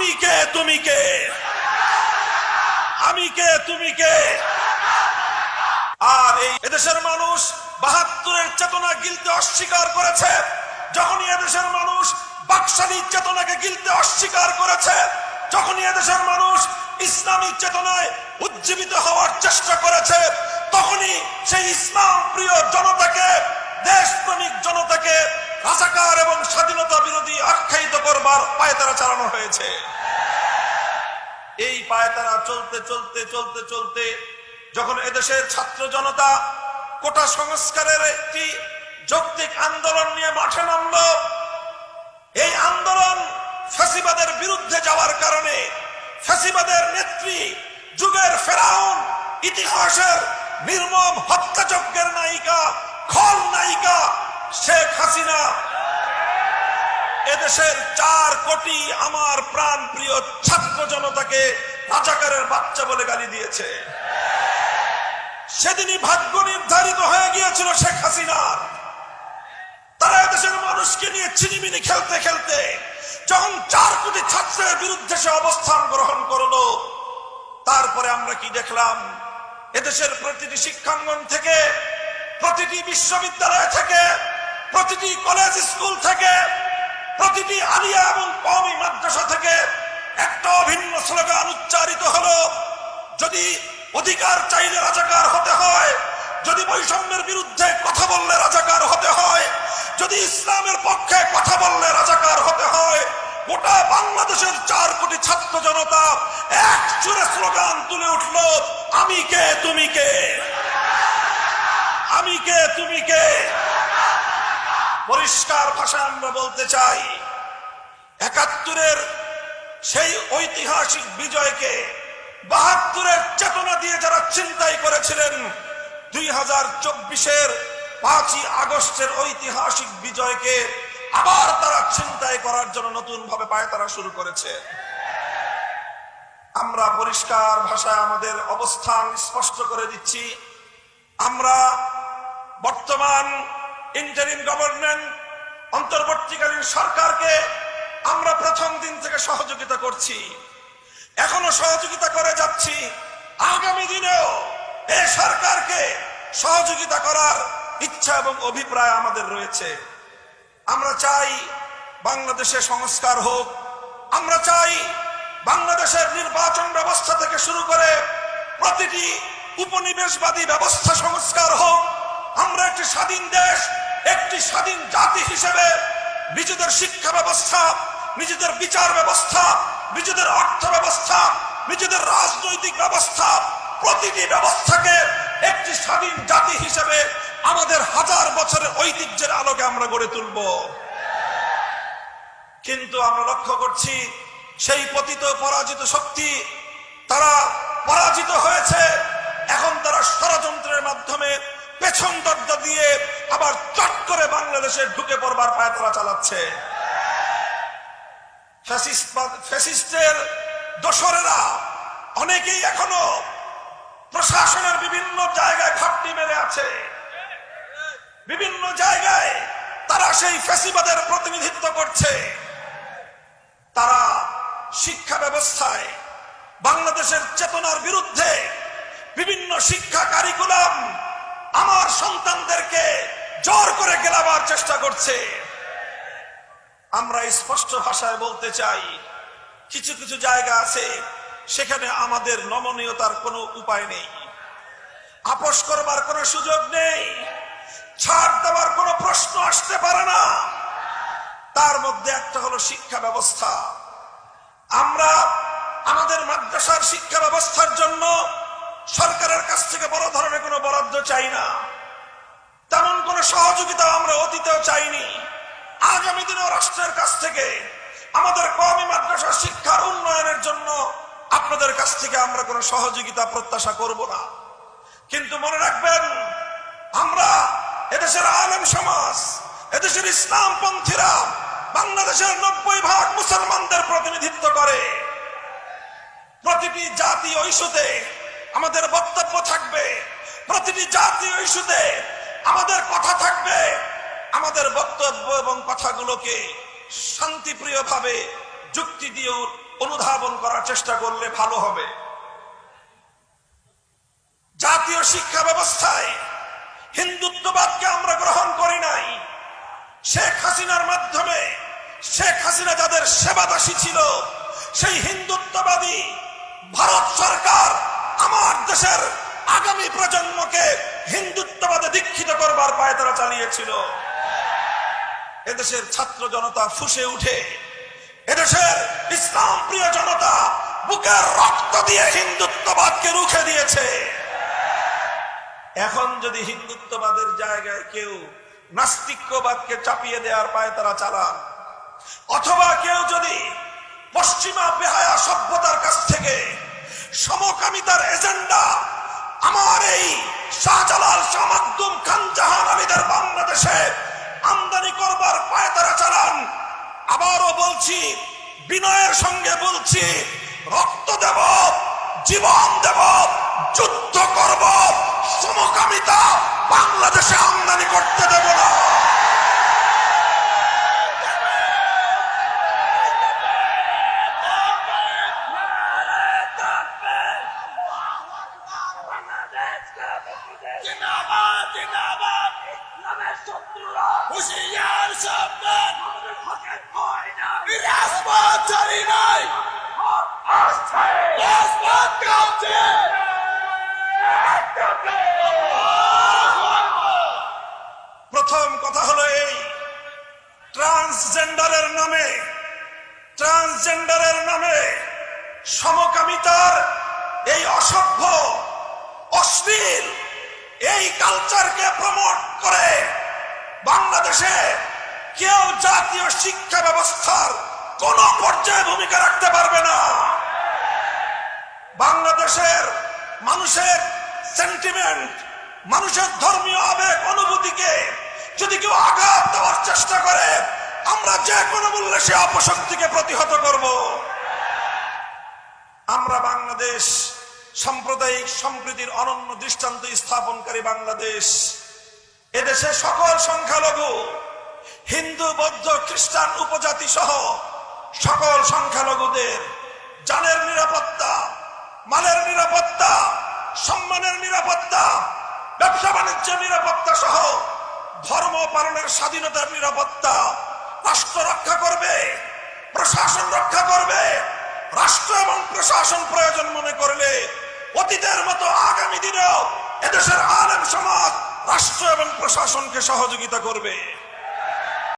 আমি কে? তুমি কে? আমি কে? তুমি কে? আর এই এদেশের মানুষ বাহাত্তরের চেতনা গিলতে অস্বীকার করেছে। যখনই এদেশের মানুষ বাকশালীর চেতনাকে গিলতে অস্বীকার করেছে, যখনই এদেশের মানুষ ইসলামী চেতনায় উজ্জীবিত হওয়ার চেষ্টা করেছে, তখনই সেই ইসলাম প্রিয় জনতাকে, দেশপ্রেমিক জনতাকে রাজাকার এবং স্বাধীনতা বিরোধী আখ্যায়িত করবার পায়তারা চালানো হয়েছে। এই পায়তারা চলতে চলতে চলতে চলতে যখন এদেশের ছাত্র জনতা কোটা সংস্কারের একটি যৌক্তিক আন্দোলন নিয়ে মাঠে নামল, এই আন্দোলন ফ্যাসিবাদের বিরুদ্ধে যাওয়ার কারণে ফ্যাসিবাদের নেত্রী যুগের ফেরাউন, ইতিহাসের নির্মম হত্যাযজ্ঞের নায়িকা, খল নায়িকা শেখ হাসিনা, এদেশের চার কোটি আমার প্রাণ প্রিয় ছাত্র জনতাকে রাজাকারের বাচ্চা বলে গালি দিয়েছে। সেদিনই ভাগ্য নির্ধারিত হয়ে গিয়েছিল শেখ হাসিনার তারা এদেশের মানুষকে নিয়ে চিনিমিনি খেলতে খেলতে যখন চার কোটি ছাত্রের বিরুদ্ধে সে অবস্থান গ্রহণ করল, তারপরে আমরা কি দেখলাম? এদেশের প্রতিটি শিক্ষাঙ্গন থেকে, প্রতিটি বিশ্ববিদ্যালয় থেকে প্রতিটি কলেজ স্কুল থেকে, প্রতিটি আলিয়া এবং কমি মাদ্রাসা থেকে একটা অভিন্ন স্লোগান উচ্চারিত হলো, যদি অধিকার চাইলে রাজাকার হতে হয়, যদি বৈষম্যের বিরুদ্ধে কথা বললে রাজাকার হতে হয়, যদি ইসলামের পক্ষে কথা বললে রাজাকার হতে হয়, গোটা বাংলাদেশের চার কোটি ছাত্র জনতা এক সুরে স্লোগান তুলে উঠল, আমি কে, তুমি কে? আমি কে, তুমি কে? পরিষ্কার ভাষা আমরা বলতে চাই। একাত্তরের সেই ঐতিহাসিক বিজয়কে বাহাত্তরের চেতনা দিয়ে যারা চিন্তাই করেছিলেন, দুই হাজার চব্বিশের পাঁচই আগস্টের ঐতিহাসিক বিজয়কে আবার তারা চিন্তাই করার জন্য নতুন ভাবে পায়তারা শুরু করেছে। আমরা পরিষ্কার ভাষায় আমাদের অবস্থান স্পষ্ট করে দিচ্ছি। আমরা বর্তমান ইন্টারিম গভর্নমেন্ট অন্তর্বর্তীকালীন সরকারকে আমরা প্রথম দিন থেকে সহযোগিতা করছি। এখনও সহযোগিতা করে যাচ্ছি। আগামী দিনেও এই সরকারকে সহযোগিতা করার ইচ্ছা এবং অভিপ্রায় আমাদের রয়েছে। আমরা চাই বাংলাদেশে সংস্কার হোক। আমরা চাই বাংলাদেশের নির্বাচন ব্যবস্থা থেকে শুরু করে প্রতিটি উপনিবেশবাদী ব্যবস্থা সংস্কার হোক। আমরা একটি স্বাধীন দেশ একটি স্বাধীন জাতি হিসেবে নিজেদের শিক্ষা ব্যবস্থা, নিজেদের বিচার ব্যবস্থা, নিজেদের অর্থ ব্যবস্থা, নিজেদের রাজনৈতিক ব্যবস্থা, প্রতিটি ব্যবস্থাকে একটি স্বাধীন জাতি হিসেবে আমাদের হাজার বছরের ঐতিহ্যের আলোকে আমরা গড়ে তুলব। কিন্তু আমরা লক্ষ্য করছি, সেই পতিত পরাজিত শক্তি, তারা পরাজিত হয়েছে। এখন তারা ষড়যন্ত্রের মাধ্যমে পেছন দরজা দিয়ে আবার চট করে বাংলাদেশে ঢুকে পড়বার পায় তারা চালাচ্ছে। দোসরেরা অনেকেই এখনও প্রশাসনের বিভিন্ন জায়গায় ঘাটতি মেরে আছে। বিভিন্ন জায়গায় তারা সেই ফ্যাসিবাদের প্রতিনিধিত্ব করছে। তারা শিক্ষা ব্যবস্থায় বাংলাদেশের চেতনার বিরুদ্ধে বিভিন্ন শিক্ষা কারিকুলাম আমার সন্তানদেরকে জোর করে গেলাবার চেষ্টা করছে। আমরা স্পষ্ট ভাষায় বলতে চাই, কিছু কিছু জায়গা আছে সেখানে আমাদের নমনীয়তার কোনো উপায় নেই। আপোষ করবার কোনো সুযোগ নেই, ছাড় দেওয়ার কোনো প্রশ্ন আসতে পারে না। তার মধ্যে একটা হলো শিক্ষা ব্যবস্থা। আমরা আমাদের মাদ্রাসার শিক্ষা ব্যবস্থার জন্য সরকারের কাছ থেকে বড় ধরনের কোনো বরাদ্দ চাই না। তেমন কোনো সহযোগিতা আমরা অতীতেও চাইনি। আগামী দিনেও রাষ্ট্রের কাছ থেকে, আমাদের কমি মাদ্রাসা শিক্ষার উন্নয়নের জন্য আপনাদের কাছ থেকে আমরা কোনো সহযোগিতা প্রত্যাশা করব না। কিন্তু মনে রাখবেন, আমরা এদেশের আলেম সমাজ, এদেশের ইসলাম পন্থীরা বাংলাদেশের নব্বই ভাগ মুসলমানদের প্রতিনিধিত্ব করে। প্রতিটি জাতি ইস্যুতে আমাদের বক্তব্য থাকবে প্রতিটি জাতি ইস্যুতে আমাদের কথা থাকবে। আমাদের বক্তব্য এবং কথাগুলোকে শান্তিপ্রিয়ভাবে যুক্তি দিয়ে অনুধাবন করার চেষ্টা করলে ভালো হবে। জাতীয় শিক্ষা ব্যবস্থায় হিন্দুত্ববাদকে আমরা গ্রহণ করি নাই। শেখ হাসিনার মাধ্যমে, শেখ হাসিনা যাদের সেবাদাসী ছিল, সেই হিন্দুত্ববাদী ভারত সরকার আমার দেশের আগামী প্রজন্মকে হিন্দুত্ববাদে দীক্ষিত করবার পায়ে তারা চালিয়েছিল। এদেশের ছাত্র জনতা ফুসে উঠে। এদেশের ইসলাম প্রিয় জনতা বুকের রক্ত দিয়ে হিন্দুত্ববাদকে রুখে দিয়েছে। এখন যদি হিন্দুত্ববাদের জায়গায় কেউ নাস্তিক্যবাদকে চাপিয়ে দেওয়ার পায় তারা চালান, অথবা কেউ যদি পশ্চিমা বেহায়া সভ্যতার কাছ থেকে সমকামিতার এজেন্ডা। আমার এই শাহজালাল শামাদ্দুম খান জাহান আলীদের বাংলাদেশে আমদানি করবার পায় তারা চালান। আবারও বলছি, বিনয়ের সঙ্গে বলছি, রক্ত দেব, জীবন দেব, যুদ্ধ করব, সমকামিতা বাংলাদেশে আমদানি করতে দেব না। প্রথম কথা হলো এই, ট্রান্সজেন্ডারের নামে ট্রান্সজেন্ডারের নামে সমকামিতার এই অসভ্য, অশ্লীল এই কালচারকে প্রমোট করে বাংলাদেশে কেউ জাতীয় শিক্ষা ব্যবস্থার কোন পর্যায়ে ভূমিকা রাখতে পারবে না। বাংলাদেশের মানুষের সেন্টিমেন্ট মানুষের ধর্মীয় আবেগ, অনুভূতিকে যদি কেউ আঘাত দেওয়ার চেষ্টা করে, আমরা যে কোনো মূল্যে সে অপশক্তিকে প্রতিহত করব। আমরা বাংলাদেশ সাম্প্রদায়িক সম্প্রীতির অনন্য দৃষ্টান্ত স্থাপনকারী বাংলাদেশ। এদেশে সকল সংখ্যালঘু হিন্দু, বৌদ্ধ, খ্রিস্টান, উপজাতি সহ সকল সংখ্যালঘুদের জানের নিরাপত্তা, মালের নিরাপত্তা, সম্মানের নিরাপত্তা, ব্যবসা বাণিজ্যের নিরাপত্তা সহ ধর্ম পালনের স্বাধীনতার নিরাপত্তা রাষ্ট্র রক্ষা করবে, প্রশাসন রক্ষা করবে, রাষ্ট্র এবং প্রশাসন প্রয়োজন মনে করলে অতীতের মতো আগামী দিনেও এদেশের আলেম সমাজ রাষ্ট্র এবং প্রশাসনকে সহযোগিতা করবে।